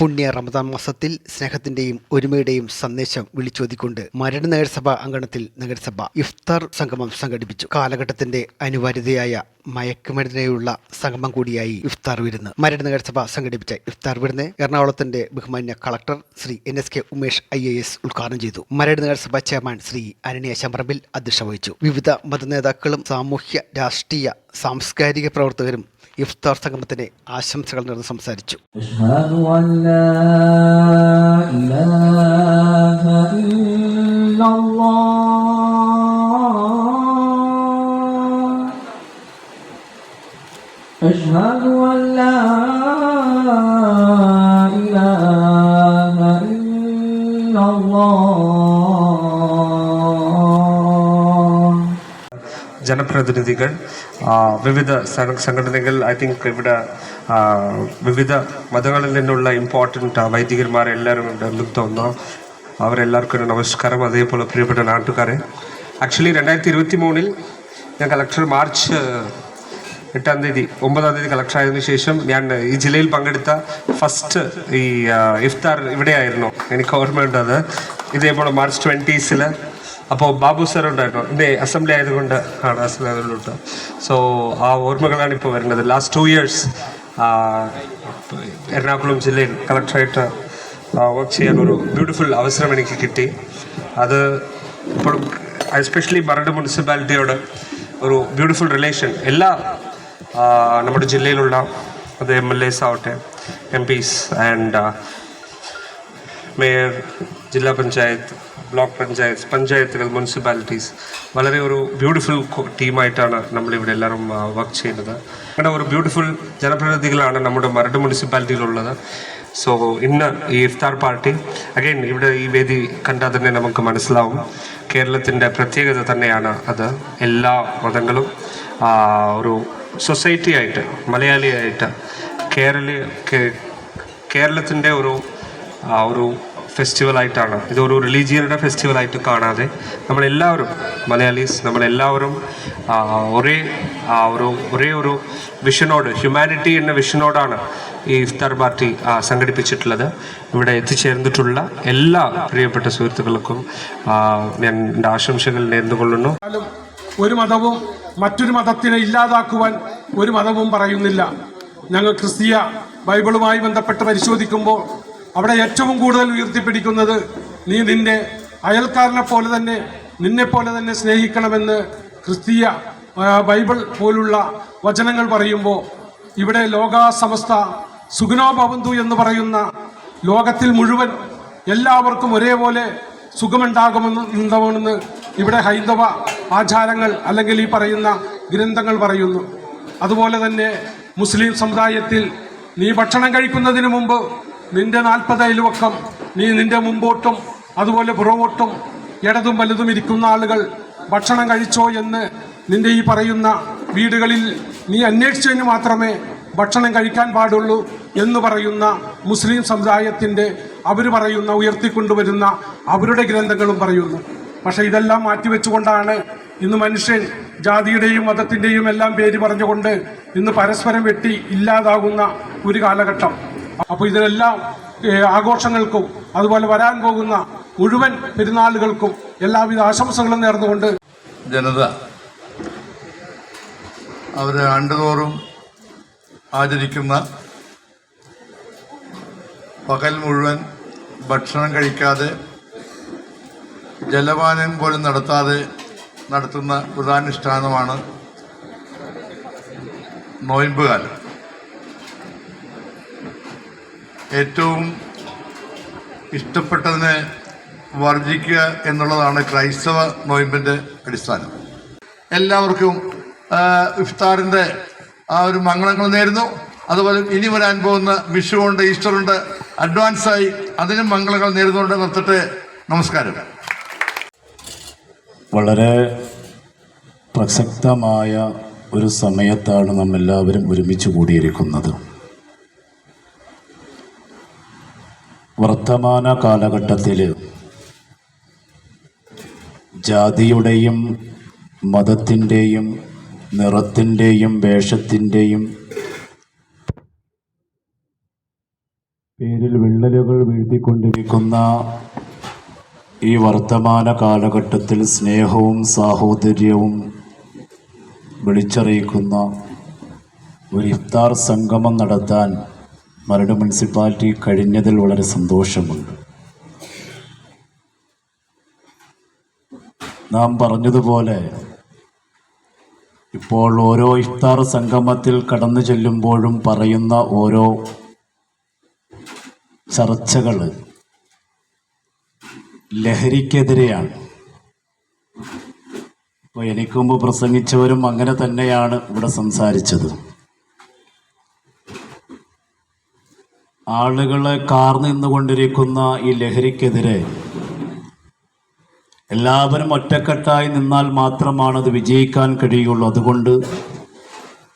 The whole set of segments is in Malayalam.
പുണ്യ റമദാൻ മാസത്തിൽ സ്നേഹത്തിന്റെയും ഒരുമയുടെയും സന്ദേശം വിളിച്ചോതിക്കൊണ്ട് മരട് നഗരസഭ അങ്കണത്തിൽ നഗരസഭ ഇഫ്താർ സംഗമം സംഘടിപ്പിച്ചു. കാലഘട്ടത്തിന്റെ അനിവാര്യതയായ മയക്കുമരുന്നിനെയുള്ള സംഗമം കൂടിയായി ഇഫ്താർ വിരുന്ന്. മരട് നഗരസഭ സംഘടിപ്പിച്ച ഇഫ്താർ വിരുന്ന് എറണാകുളത്തിന്റെ ബഹുമാന്യ collector Shri N S K Umesh I A S ഉദ്ഘാടനം ചെയ്തു. മരട് നഗരസഭ ചെയർമാൻ ശ്രീ അനനിയ ശമ്പറമ്പിൽ അധ്യക്ഷത വഹിച്ചു. വിവിധ മതനേതാക്കളും സാമൂഹ്യ രാഷ്ട്രീയ സാംസ്കാരിക പ്രവർത്തകരും ഇഫ്താർ സംഗമത്തിന് ആശംസകൾ നേർന്ന് സംസാരിച്ചു. ಜನಪ್ರತಿನಿಧಿಗಳು ವಿವಿಧ ಸಂಘಟನೆಗಳು ಐ ತಿಂಕ್ ഇവിടെ വിവിധ മതങ്ങളിൽ നിന്നുള്ള ഇമ്പോർട്ടൻ്റ് വൈദികന്മാർ എല്ലാവരും ഉണ്ട് ലുപ്തോന്നോ അവരെല്ലാവർക്കും നമസ്കാരം അതേപോലെ പ്രിയപ്പെട്ട നാട്ടുകാരെ ആക്ച്വലി രണ്ടായിരത്തി ഇരുപത്തി മൂന്നിൽ ഞാൻ കളക്ടർ മാർച്ച് എട്ടാം തീയതി ഒമ്പതാം തീയതി കളക്ഷൻ ആയതിനു ശേഷം ഞാൻ ഈ ജില്ലയിൽ പങ്കെടുത്ത ഫസ്റ്റ് ഈ ഇഫ്താർ ഇവിടെയായിരുന്നു. എനിക്ക് ഓർമ്മയുണ്ട് അത്. ഇതേപോലെ മാർച്ച് ട്വന്റീസിൽ അപ്പോൾ ബാബു സാർ ഉണ്ടായിരുന്നു. എന്റെ അസംബ്ലി ആയതുകൊണ്ട് ആണ് അസംബ്ലി ആയതുകൊണ്ട് സോ ആ ഓർമ്മകളാണ് ഇപ്പോൾ വരുന്നത്. ലാസ്റ്റ് ടു ഇയേഴ്സ് എറണാകുളം ജില്ലയിൽ കളക്ടറായിട്ട് വർക്ക് ചെയ്യാൻ ഒരു ബ്യൂട്ടിഫുൾ അവസരം എനിക്ക് കിട്ടി. അത് ഇപ്പോഴും എസ്പെഷ്യലി മരട് മുനിസിപ്പാലിറ്റിയോട് ഒരു ബ്യൂട്ടിഫുൾ റിലേഷൻ എല്ലാ നമ്മുടെ ജില്ലയിലുള്ള അത് എം എൽ എസ് ആവട്ടെ എം പീസ് ആൻഡ് മേയർ ജില്ലാ പഞ്ചായത്ത് ബ്ലോക്ക് പഞ്ചായത്ത് പഞ്ചായത്തുകൾ മുനിസിപ്പാലിറ്റീസ് വളരെ ഒരു ബ്യൂട്ടിഫുൾ ടീമായിട്ടാണ് നമ്മളിവിടെ എല്ലാവരും വർക്ക് ചെയ്യുന്നത്. അങ്ങനെ ഒരു ബ്യൂട്ടിഫുൾ ജനപ്രതിനിധികളാണ് നമ്മുടെ മരട് മുനിസിപ്പാലിറ്റിയിലുള്ളത്. സോ ഇന്ന് ഈ ഇഫ്താർ പാർട്ടി അഗൈൻ ഇവിടെ ഈ വേദി കണ്ടാൽ തന്നെ നമുക്ക് മനസ്സിലാവും. കേരളത്തിന്റെ പ്രത്യേകത തന്നെയാണ് അത്. എല്ലാ മതങ്ങളും ഒരു സൊസൈറ്റി ആയിട്ട് മലയാളിയായിട്ട് കേരള കേരളത്തിന്റെ ഒരു ഒരു ഫെസ്റ്റിവലായിട്ടാണ്. ഇതൊരു റിലീജിയനുടെ ഫെസ്റ്റിവലായിട്ട് കാണാതെ നമ്മളെല്ലാവരും മലയാളീസ് നമ്മളെല്ലാവരും ഒരേ ഒരു ഒരേ ഒരു വിഷനോട് ഹ്യൂമാനിറ്റി എന്ന വിഷനോടാണ് ഈ ഇഫ്താർ പാർട്ടി സംഘടിപ്പിച്ചിട്ടുള്ളത്. ഇവിടെ എത്തിച്ചേർന്നിട്ടുള്ള എല്ലാ പ്രിയപ്പെട്ട സുഹൃത്തുക്കൾക്കും ഞാൻ എന്റെ ആശംസകൾ നേർന്നുകൊള്ളുന്നു. ഒരു മതവും മറ്റൊരു മതത്തിനെ ഇല്ലാതാക്കുവാൻ ഒരു മതവും പറയുന്നില്ല. ഞങ്ങൾ ക്രിസ്തീയ ബൈബിളുമായി ബന്ധപ്പെട്ട് പരിശോധിക്കുമ്പോൾ അവിടെ ഏറ്റവും കൂടുതൽ ഉയർത്തിപ്പിടിക്കുന്നത് നീ നിന്റെ അയൽക്കാരനെ പോലെ തന്നെ നിന്നെ പോലെ തന്നെ സ്നേഹിക്കണമെന്ന് ക്രിസ്തീയ ബൈബിൾ പോലുള്ള വചനങ്ങൾ പറയുമ്പോൾ ഇവിടെ ലോകാസമസ്ത സുഖനോ ഭവന്തു എന്ന് പറയുന്ന ലോകത്തിൽ മുഴുവൻ എല്ലാവർക്കും ഒരേപോലെ സുഖമുണ്ടാകുമെന്ന് ഉണ്ടാകുമെന്ന് ഇവിടെ ഹൈന്ദവ ആചാരങ്ങൾ അല്ലെങ്കിൽ ഈ പറയുന്ന ഗ്രന്ഥങ്ങൾ പറയുന്നു. അതുപോലെ തന്നെ മുസ്ലിം സമുദായത്തിൽ നീ ഭക്ഷണം കഴിക്കുന്നതിന് മുമ്പ് നിന്റെ നാൽപ്പത് അയൽവക്കം നീ നിന്റെ മുമ്പോട്ടും അതുപോലെ പുറകോട്ടും ഇടതും വലുതും ഇരിക്കുന്ന ആളുകൾ ഭക്ഷണം കഴിച്ചോ എന്ന് നിന്റെ ഈ പറയുന്ന വീടുകളിൽ നീ അന്വേഷിച്ചതിന് മാത്രമേ ഭക്ഷണം കഴിക്കാൻ പാടുള്ളൂ എന്ന് പറയുന്ന മുസ്ലിം സമുദായത്തിന്റെ അവർ പറയുന്ന ഉയർത്തിക്കൊണ്ടുവരുന്ന അവരുടെ ഗ്രന്ഥങ്ങളും പറയുന്നു. പക്ഷെ ഇതെല്ലാം മാറ്റിവെച്ചുകൊണ്ടാണ് ഇന്ന് മനുഷ്യൻ ജാതിയുടെയും മതത്തിന്റെയും എല്ലാം പേര് പറഞ്ഞുകൊണ്ട് ഇന്ന് പരസ്പരം വെട്ടി ഇല്ലാതാകുന്ന ഒരു കാലഘട്ടം. അപ്പോൾ ഇതിനെല്ലാം ആഘോഷങ്ങൾക്കും അതുപോലെ വരാൻ പോകുന്ന മുഴുവൻ പെരുന്നാളുകൾക്കും എല്ലാവിധ ആശംസകളും നേർന്നുകൊണ്ട് ജനത അവർ ആണ്ടുതോറും ആചരിക്കുന്ന പകൽ മുഴുവൻ ഭക്ഷണം കഴിക്കാതെ ജലപാനം പോലും നടത്താതെ നടത്തുന്ന വ്രതാനുഷ്ഠാനമാണ് നോയമ്പുകാലം. ഏറ്റവും ഇഷ്ടപ്പെട്ടതിനെ വർജിക്കുക എന്നുള്ളതാണ് ക്രൈസ്തവ നോയമ്പിന്റെ അടിസ്ഥാനം. എല്ലാവർക്കും ഇഫ്താറിന്റെ ആ ഒരു മംഗളങ്ങൾ നേരുന്നു. അതുപോലെ ഇനി വരാൻ പോകുന്ന വിഷുവുണ്ട് ഈസ്റ്ററുണ്ട് അഡ്വാൻസായി അതിനും മംഗളങ്ങൾ നേരുന്നുകൊണ്ട് നിർത്തട്ടെ നമസ്കാരം. വളരെ പ്രസക്തമായ ഒരു സമയത്താണ് നാം എല്ലാവരും ഒരുമിച്ച് കൂടിയിരിക്കുന്നത്. വർത്തമാന കാലഘട്ടത്തിൽ ജാതിയുടെയും മതത്തിന്റെയും നിറത്തിന്റെയും വേഷത്തിന്റെയും പേരിൽ വിള്ളലുകൾ വീഴ്ത്തിക്കൊണ്ടിരിക്കുന്ന ഈ വർത്തമാന കാലഘട്ടത്തിൽ സ്നേഹവും സാഹോദര്യവും വിളിച്ചറിയിക്കുന്ന ഒരു ഇഫ്താർ സംഗമം നടത്താൻ മരട് മുനിസിപ്പാലിറ്റി കഴിഞ്ഞതിൽ വളരെ സന്തോഷമുണ്ട്. നാം പറഞ്ഞതുപോലെ ഇപ്പോൾ ഓരോ ഇഫ്താർ സംഗമത്തിൽ കടന്നു ചെല്ലുമ്പോഴും പറയുന്ന ഓരോ ചർച്ചകൾ ലഹരിക്കെതിരെയാണ്. ഇപ്പോൾ എനിക്ക് മുമ്പ് പ്രസംഗിച്ചവരും അങ്ങനെ തന്നെയാണ് ഇവിടെ സംസാരിച്ചത്. ആളുകളെ കാർന്നു നിന്നുകൊണ്ടിരിക്കുന്ന ഈ ലഹരിക്കെതിരെ എല്ലാവരും ഒറ്റക്കെട്ടായി നിന്നാൽ മാത്രമാണ് അത് വിജയിക്കാൻ കഴിയുള്ളൂ. അതുകൊണ്ട്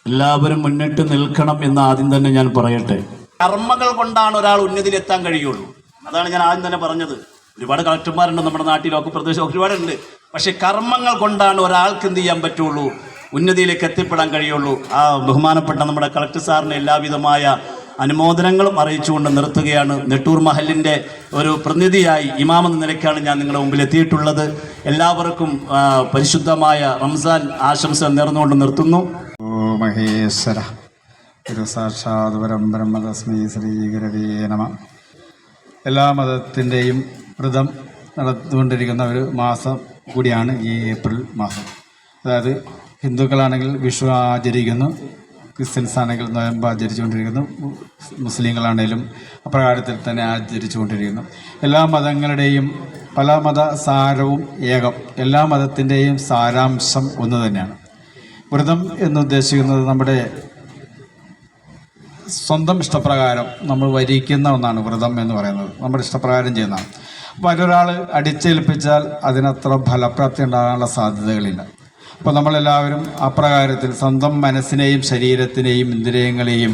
എല്ലാവരും മുന്നിട്ട് നിൽക്കണം എന്ന് ആദ്യം തന്നെ ഞാൻ പറയട്ടെ. കർമ്മങ്ങൾ കൊണ്ടാണ് ഒരാൾ ഉന്നതിയിലെത്താൻ കഴിയുള്ളൂ. അതാണ് ഞാൻ ആദ്യം തന്നെ പറഞ്ഞത്. ഒരുപാട് കളക്ടർമാരുണ്ട് നമ്മുടെ നാട്ടിലൊക്കെ പ്രദേശം ഒരുപാടുണ്ട്. പക്ഷെ കർമ്മങ്ങൾ കൊണ്ടാണ് ഒരാൾക്ക് എന്ത് ചെയ്യാൻ പറ്റുള്ളൂ? ഉന്നതിയിലേക്ക് എത്തിപ്പെടാൻ കഴിയുള്ളൂ. ആ ബഹുമാനപ്പെട്ട നമ്മുടെ കളക്ടർ സാറിന് എല്ലാവിധമായ അനുമോദനങ്ങളും അറിയിച്ചുകൊണ്ട് നിർത്തുകയാണ്. നെട്ടൂർ മഹലിന്റെ ഒരു പ്രതിനിധിയായി ഇമാം എന്ന നിലയ്ക്കാണ് ഞാൻ നിങ്ങളുടെ മുമ്പിൽ എത്തിയിട്ടുള്ളത്. എല്ലാവർക്കും പരിശുദ്ധമായ റംസാൻ ആശംസ നേർന്നുകൊണ്ട് നിർത്തുന്നു. മഹേശ്വര. ശ്രീ നമ. എല്ലാ മതത്തിന്റെയും വ്രതം നടന്നുകൊണ്ടിരിക്കുന്ന ഒരു മാസം കൂടിയാണ് ഈ ഏപ്രിൽ മാസം. അതായത് ഹിന്ദുക്കളാണെങ്കിൽ വിഷു ആചരിക്കുന്നു ക്രിസ്ത്യൻസ് ആണെങ്കിൽ നോയമ്പ് ആചരിച്ചുകൊണ്ടിരിക്കുന്നു മുസ്ലിങ്ങളാണെങ്കിലും അപ്രകാരത്തിൽ തന്നെ ആചരിച്ചുകൊണ്ടിരിക്കുന്നു. എല്ലാ മതങ്ങളുടെയും പല മത സാരവും ഏകം എല്ലാ മതത്തിന്റെയും സാരാംശം ഒന്ന് തന്നെയാണ്. വ്രതം എന്നുദ്ദേശിക്കുന്നത് നമ്മുടെ സ്വന്തം ഇഷ്ടപ്രകാരം നമ്മൾ വരിക്കുന്ന ഒന്നാണ് വ്രതം എന്ന് പറയുന്നത്. നമ്മുടെ ഇഷ്ടപ്രകാരം ചെയ്യുന്നതാണ് അപ്പോൾ മറ്റൊരാൾ അടിച്ചേൽപ്പിച്ചാൽ അതിനത്ര ഫലപ്രാപ്തി ഉണ്ടാകാനുള്ള സാധ്യതകളില്ല. അപ്പോൾ നമ്മളെല്ലാവരും അപ്രകാരത്തിൽ സ്വന്തം മനസ്സിനെയും ശരീരത്തിനെയും ഇന്ദ്രിയങ്ങളെയും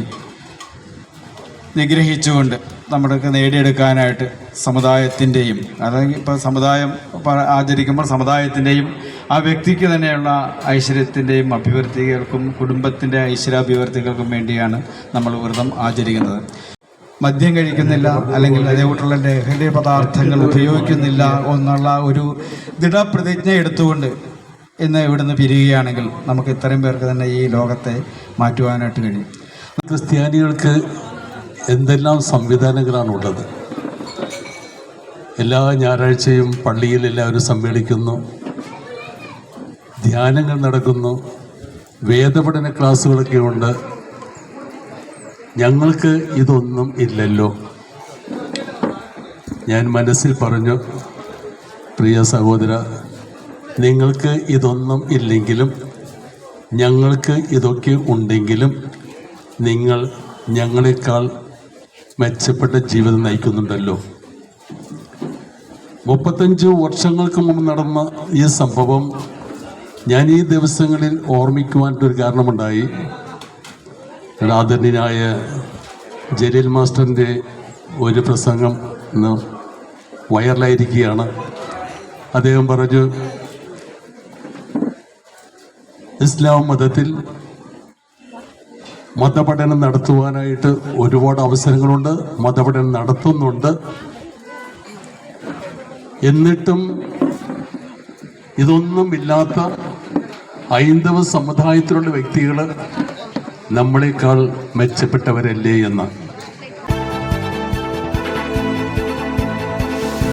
നിഗ്രഹിച്ചുകൊണ്ട് നമ്മുടെയൊക്കെ നേടിയെടുക്കാനായിട്ട് സമുദായത്തിന്റെയും അതായത് ഇപ്പോൾ സമുദായം ആചരിക്കുമ്പോൾ സമുദായത്തിന്റെയും ആ വ്യക്തിക്ക് തന്നെയുള്ള ഐശ്വര്യത്തിന്റെയും അഭിവൃദ്ധികൾക്കും കുടുംബത്തിന്റെ ഐശ്വര്യാഭിവൃദ്ധികൾക്കും വേണ്ടിയാണ് നമ്മൾ വ്രതം ആചരിക്കുന്നത്. മദ്യം കഴിക്കുന്നില്ല അല്ലെങ്കിൽ അതേകൂട്ടുള്ള ലഹരി പദാർത്ഥങ്ങൾ ഉപയോഗിക്കുന്നില്ല എന്നുള്ള ഒരു ദൃഢപ്രതിജ്ഞ എടുത്തുകൊണ്ട് ഇന്ന് ഇവിടുന്ന് പിരിയുകയാണെങ്കിൽ നമുക്ക് ഇത്രയും പേർക്ക് തന്നെ ഈ ലോകത്തെ മാറ്റുവാനായിട്ട് കഴിയും. ക്രിസ്ത്യാനികൾക്ക് എന്തെല്ലാം സംവിധാനങ്ങളാണ് ഉള്ളത് എല്ലാ ഞായറാഴ്ചയും പള്ളിയിൽ എല്ലാവരും സമ്മേളിക്കുന്നു. ധ്യാനങ്ങൾ നടക്കുന്നു. വേദപഠന ക്ലാസ്സുകളൊക്കെ ഉണ്ട്. ഞങ്ങൾക്ക് ഇതൊന്നും ഇല്ലല്ലോ. ഞാൻ മനസ്സിൽ പറഞ്ഞു പ്രിയ സഹോദര നിങ്ങൾക്ക് ഇതൊന്നും ഇല്ലെങ്കിലും ഞങ്ങൾക്ക് ഇതൊക്കെ ഉണ്ടെങ്കിലും നിങ്ങൾ ഞങ്ങളെക്കാൾ മെച്ചപ്പെട്ട ജീവിതം നയിക്കുന്നുണ്ടല്ലോ. മുപ്പത്തഞ്ച് വർഷങ്ങൾക്ക് മുമ്പ് നടന്ന ഈ സംഭവം ഞാൻ ഈ ദിവസങ്ങളിൽ ഓർമ്മിക്കുവാനൊരു കാരണമുണ്ടായി. ആദരണീയനായ ജലീൽ മാസ്റ്ററിന്റെ ഒരു പ്രസംഗം ഇന്ന് വൈറലായിരിക്കുകയാണ്. അദ്ദേഹം പറഞ്ഞു ഇസ്ലാം മതത്തിൽ മതപഠനം നടത്തുവാനായിട്ട് ഒരുപാട് അവസരങ്ങളുണ്ട് മതപഠനം നടത്തുന്നുണ്ട്. എന്നിട്ടും ഇതൊന്നും ഇല്ലാത്ത ഹൈന്ദവ സമുദായത്തിലുള്ള വ്യക്തികൾ നമ്മളെക്കാൾ മെച്ചപ്പെട്ടവരല്ലേ എന്ന്.